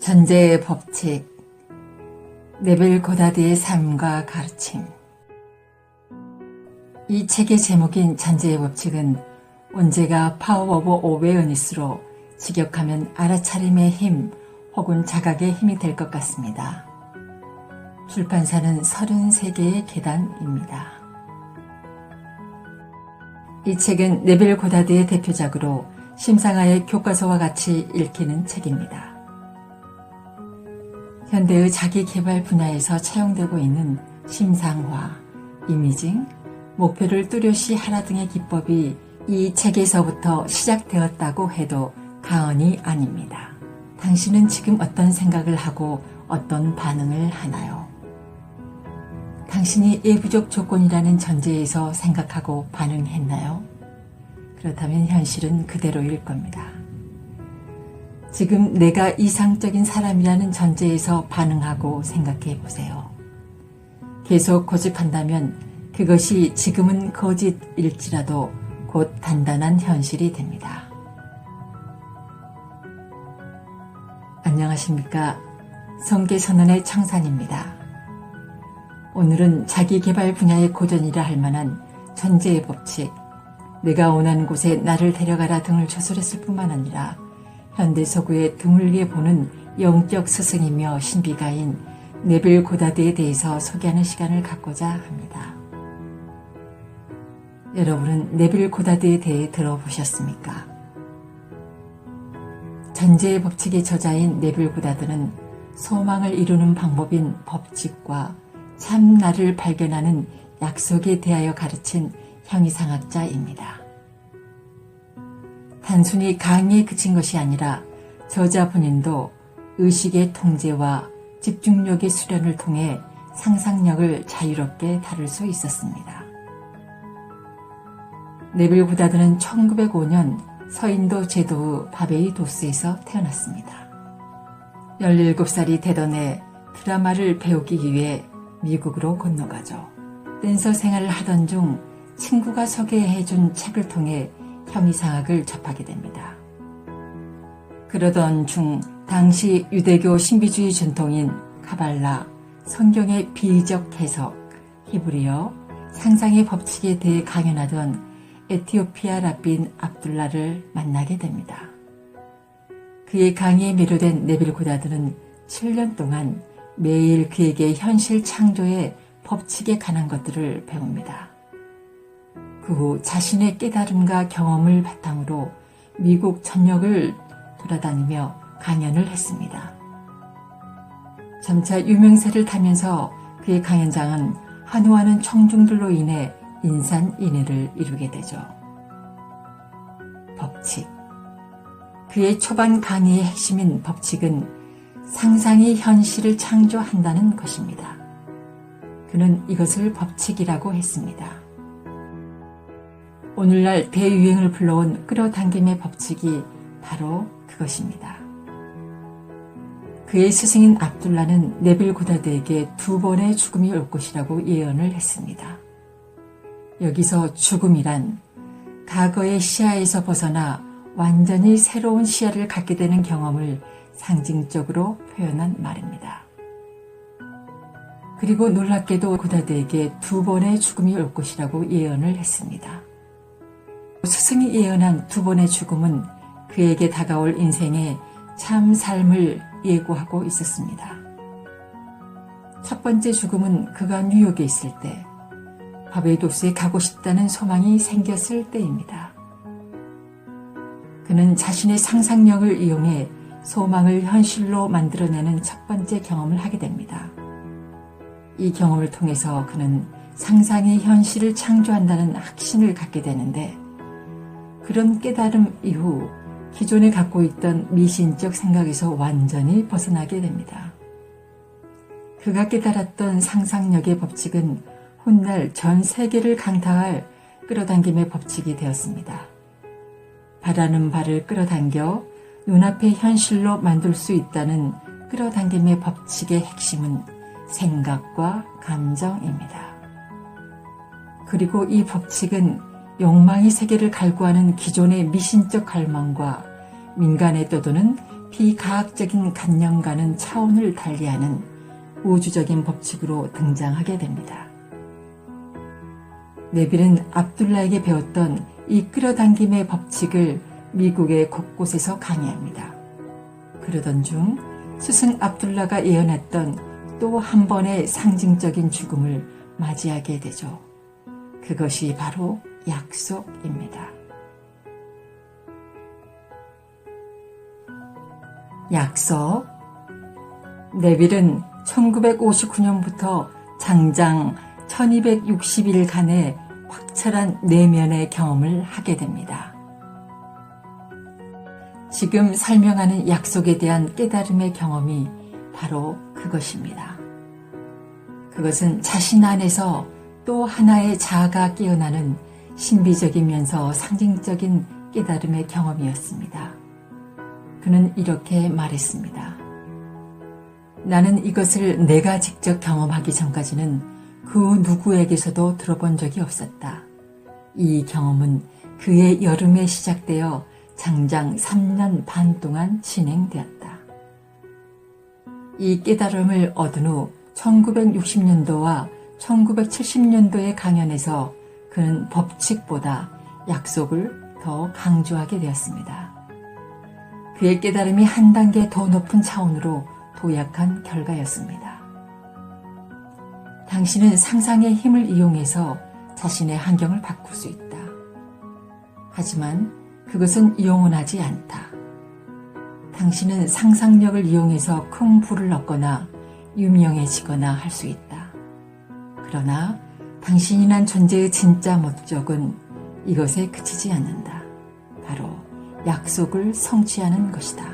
전제의 법칙, 네벨 고다드의 삶과 가르침. 이 책의 제목인 전제의 법칙은 언제가 파워 오브 오베어니스로 직역하면 알아차림의 힘 혹은 자각의 힘이 될 것 같습니다. 출판사는 33개의 계단입니다. 이 책은 네벨 고다드의 대표작으로 심상아의 교과서와 같이 읽히는 책입니다. 현대의 자기 개발 분야에서 차용되고 있는 심상화, 이미징, 목표를 뚜렷이 하라 등의 기법이 이 책에서부터 시작되었다고 해도 가언이 아닙니다. 당신은 지금 어떤 생각을 하고 어떤 반응을 하나요? 당신이 예부적 조건이라는 전제에서 생각하고 반응했나요? 그렇다면 현실은 그대로일 겁니다. 지금 내가 이상적인 사람이라는 전제에서 반응하고 생각해 보세요. 계속 고집한다면 그것이 지금은 거짓일지라도 곧 단단한 현실이 됩니다. 안녕하십니까. 성계선언의 청산입니다. 오늘은 자기 개발 분야의 고전이라 할 만한 전제의 법칙, 내가 원하는 곳에 나를 데려가라 등을 저술했을 뿐만 아니라 현대 서구의 드물게 보는 영적 스승이며 신비가인 네빌 고다드에 대해서 소개하는 시간을 갖고자 합니다. 여러분은 네빌 고다드에 대해 들어보셨습니까? 전제의 법칙의 저자인 네빌 고다드는 소망을 이루는 방법인 법칙과 참 나를 발견하는 약속에 대하여 가르친 형이상학자입니다. 단순히 강의에 그친 것이 아니라 저자 본인도 의식의 통제와 집중력의 수련을 통해 상상력을 자유롭게 다룰 수 있었습니다. 네빌 구다드는 1905년 서인도 제도의 바베이 도스에서 태어났습니다. 17살이 되던 해 드라마를 배우기 위해 미국으로 건너가죠. 댄서 생활을 하던 중 친구가 소개해준 책을 통해 형이상학을 접하게 됩니다. 그러던 중 당시 유대교 신비주의 전통인 카발라, 성경의 비적 해석, 히브리어, 상상의 법칙에 대해 강연하던 에티오피아 라빈 압둘라를 만나게 됩니다. 그의 강의에 매료된 네빌 고다드는 7년 동안 매일 그에게 현실 창조의 법칙에 관한 것들을 배웁니다. 그 후 자신의 깨달음과 경험을 바탕으로 미국 전역을 돌아다니며 강연을 했습니다. 점차 유명세를 타면서 그의 강연장은 한우하는 청중들로 인해 인산인해를 이루게 되죠. 법칙. 그의 초반 강의의 핵심인 법칙은 상상이 현실을 창조한다는 것입니다. 그는 이것을 법칙이라고 했습니다. 오늘날 대유행을 불러온 끌어당김의 법칙이 바로 그것입니다. 그의 스승인 압둘라는 네빌 구다드에게 두 번의 죽음이 올 것이라고 예언을 했습니다. 여기서 죽음이란 과거의 시야에서 벗어나 완전히 새로운 시야를 갖게 되는 경험을 상징적으로 표현한 말입니다. 그리고 놀랍게도 구다드에게 두 번의 죽음이 올 것이라고 예언을 했습니다. 스승이 예언한 두 번의 죽음은 그에게 다가올 인생의 참 삶을 예고하고 있었습니다. 첫 번째 죽음은 그가 뉴욕에 있을 때 바베이도스에 가고 싶다는 소망이 생겼을 때입니다. 그는 자신의 상상력을 이용해 소망을 현실로 만들어내는 첫 번째 경험을 하게 됩니다. 이 경험을 통해서 그는 상상이 현실을 창조한다는 확신을 갖게 되는데 그런 깨달음 이후 기존에 갖고 있던 미신적 생각에서 완전히 벗어나게 됩니다. 그가 깨달았던 상상력의 법칙은 훗날 전 세계를 강타할 끌어당김의 법칙이 되었습니다. 바라는 바를 끌어당겨 눈앞의 현실로 만들 수 있다는 끌어당김의 법칙의 핵심은 생각과 감정입니다. 그리고 이 법칙은 욕망이 세계를 갈구하는 기존의 미신적 갈망과 민간에 떠도는 비과학적인 관념과는 차원을 달리하는 우주적인 법칙으로 등장하게 됩니다. 네빌은 압둘라에게 배웠던 이 끌어당김의 법칙을 미국의 곳곳에서 강의합니다. 그러던 중 스승 압둘라가 예언했던 또 한 번의 상징적인 죽음을 맞이하게 되죠. 그것이 바로 약속입니다. 약속. 네빌은 1959년부터 장장 1260일간의 확철한 내면의 경험을 하게 됩니다. 지금 설명하는 약속에 대한 깨달음의 경험이 바로 그것입니다. 그것은 자신 안에서 또 하나의 자아가 깨어나는 신비적이면서 상징적인 깨달음의 경험이었습니다. 그는 이렇게 말했습니다. 나는 이것을 내가 직접 경험하기 전까지는 그 누구에게서도 들어본 적이 없었다. 이 경험은 그의 여름에 시작되어 장장 3년 반 동안 진행되었다. 이 깨달음을 얻은 후 1960년도와 1970년도의 강연에서 그는 법칙보다 약속을 더 강조하게 되었습니다. 그의 깨달음이 한 단계 더 높은 차원으로 도약한 결과였습니다. 당신은 상상의 힘을 이용해서 자신의 환경을 바꿀 수 있다. 하지만 그것은 영원하지 않다. 당신은 상상력을 이용해서 큰 부를 얻거나 유명해지거나 할 수 있다. 그러나 당신이란 존재의 진짜 목적은 이것에 그치지 않는다. 바로 약속을 성취하는 것이다.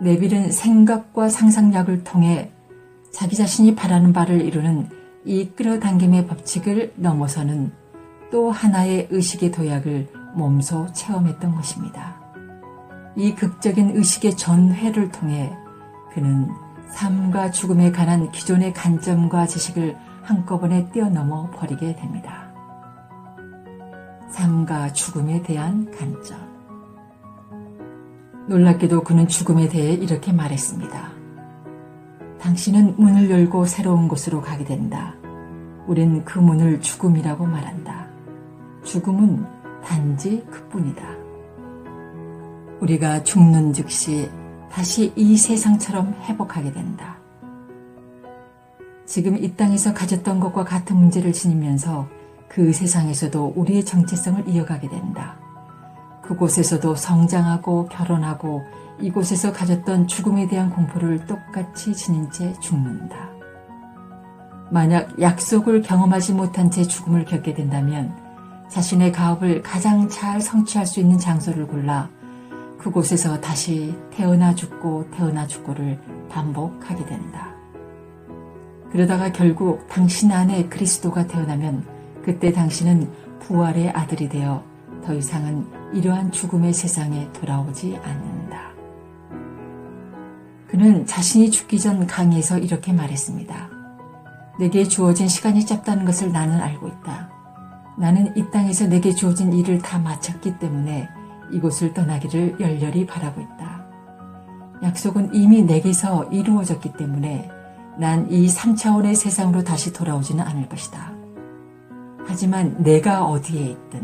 네빌은 생각과 상상력을 통해 자기 자신이 바라는 바를 이루는 이 끌어당김의 법칙을 넘어서는 또 하나의 의식의 도약을 몸소 체험했던 것입니다. 이 극적인 의식의 전회를 통해 그는 삶과 죽음에 관한 기존의 관점과 지식을 한꺼번에 뛰어넘어 버리게 됩니다. 삶과 죽음에 대한 관점. 놀랍게도 그는 죽음에 대해 이렇게 말했습니다. 당신은 문을 열고 새로운 곳으로 가게 된다. 우린 그 문을 죽음이라고 말한다. 죽음은 단지 그뿐이다. 우리가 죽는 즉시 다시 이 세상처럼 회복하게 된다. 지금 이 땅에서 가졌던 것과 같은 문제를 지니면서 그 세상에서도 우리의 정체성을 이어가게 된다. 그곳에서도 성장하고 결혼하고 이곳에서 가졌던 죽음에 대한 공포를 똑같이 지닌 채 죽는다. 만약 약속을 경험하지 못한 채 죽음을 겪게 된다면 자신의 가업을 가장 잘 성취할 수 있는 장소를 골라 그곳에서 다시 태어나 죽고 태어나 죽고를 반복하게 된다. 그러다가 결국 당신 안에 그리스도가 태어나면 그때 당신은 부활의 아들이 되어 더 이상은 이러한 죽음의 세상에 돌아오지 않는다. 그는 자신이 죽기 전 강의에서 이렇게 말했습니다. 내게 주어진 시간이 짧다는 것을 나는 알고 있다. 나는 이 땅에서 내게 주어진 일을 다 마쳤기 때문에 이곳을 떠나기를 열렬히 바라고 있다. 약속은 이미 내게서 이루어졌기 때문에 난 이 3차원의 세상으로 다시 돌아오지는 않을 것이다. 하지만 내가 어디에 있든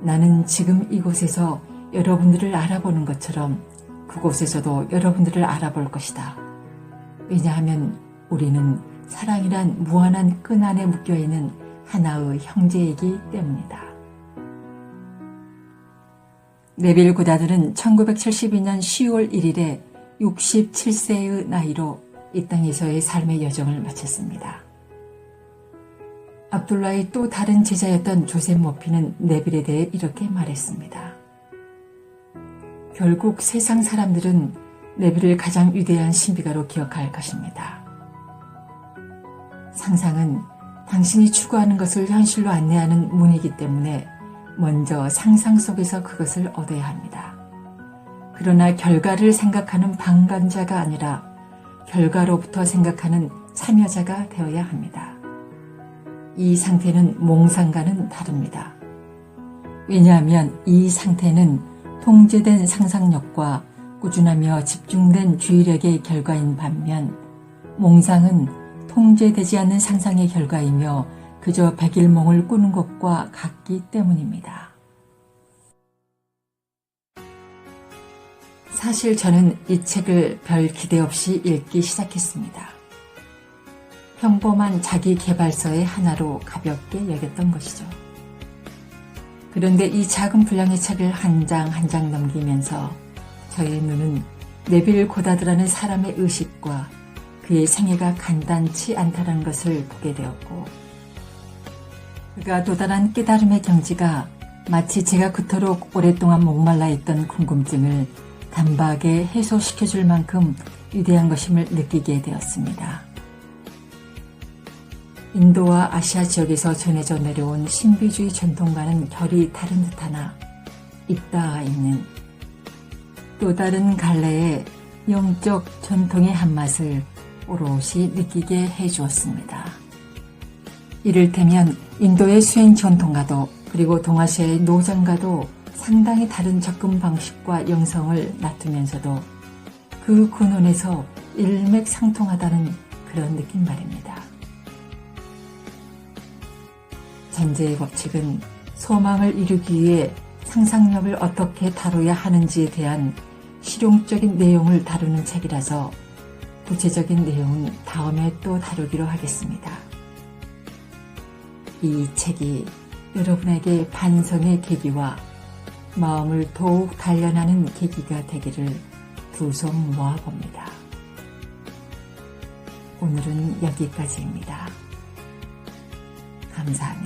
나는 지금 이곳에서 여러분들을 알아보는 것처럼 그곳에서도 여러분들을 알아볼 것이다. 왜냐하면 우리는 사랑이란 무한한 끈 안에 묶여있는 하나의 형제이기 때문이다. 네빌 구다들은 1972년 10월 1일에 67세의 나이로 이 땅에서의 삶의 여정을 마쳤습니다. 압둘라의 또 다른 제자였던 조셉 모피는 네빌에 대해 이렇게 말했습니다. 결국 세상 사람들은 네빌을 가장 위대한 신비가로 기억할 것입니다. 상상은 당신이 추구하는 것을 현실로 안내하는 문이기 때문에 먼저 상상 속에서 그것을 얻어야 합니다. 그러나 결과를 생각하는 방관자가 아니라 결과로부터 생각하는 참여자가 되어야 합니다. 이 상태는 몽상과는 다릅니다. 왜냐하면 이 상태는 통제된 상상력과 꾸준하며 집중된 주의력의 결과인 반면 몽상은 통제되지 않는 상상의 결과이며 그저 백일몽을 꾸는 것과 같기 때문입니다. 사실 저는 이 책을 별 기대 없이 읽기 시작했습니다. 평범한 자기 개발서의 하나로 가볍게 여겼던 것이죠. 그런데 이 작은 분량의 책을 한 장 한장 넘기면서 저의 눈은 네빌 고다드라는 사람의 의식과 그의 생애가 간단치 않다는 것을 보게 되었고 그가 도달한 깨달음의 경지가 마치 제가 그토록 오랫동안 목말라 있던 궁금증을 단박에 해소시켜줄 만큼 위대한 것임을 느끼게 되었습니다. 인도와 아시아 지역에서 전해져 내려온 신비주의 전통과는 결이 다른 듯하나 있다 있는 또 다른 갈래의 영적 전통의 한맛을 오롯이 느끼게 해주었습니다. 이를테면 인도의 수행 전통과도 그리고 동아시아의 노장과도 상당히 다른 접근 방식과 영성을 나두면서도 그 근원에서 일맥상통하다는 그런 느낌 말입니다. 전제의 법칙은 소망을 이루기 위해 상상력을 어떻게 다뤄야 하는지에 대한 실용적인 내용을 다루는 책이라서 구체적인 내용은 다음에 또 다루기로 하겠습니다. 이 책이 여러분에게 반성의 계기와 마음을 더욱 단련하는 계기가 되기를 두 손 모아봅니다. 오늘은 여기까지입니다. 감사합니다.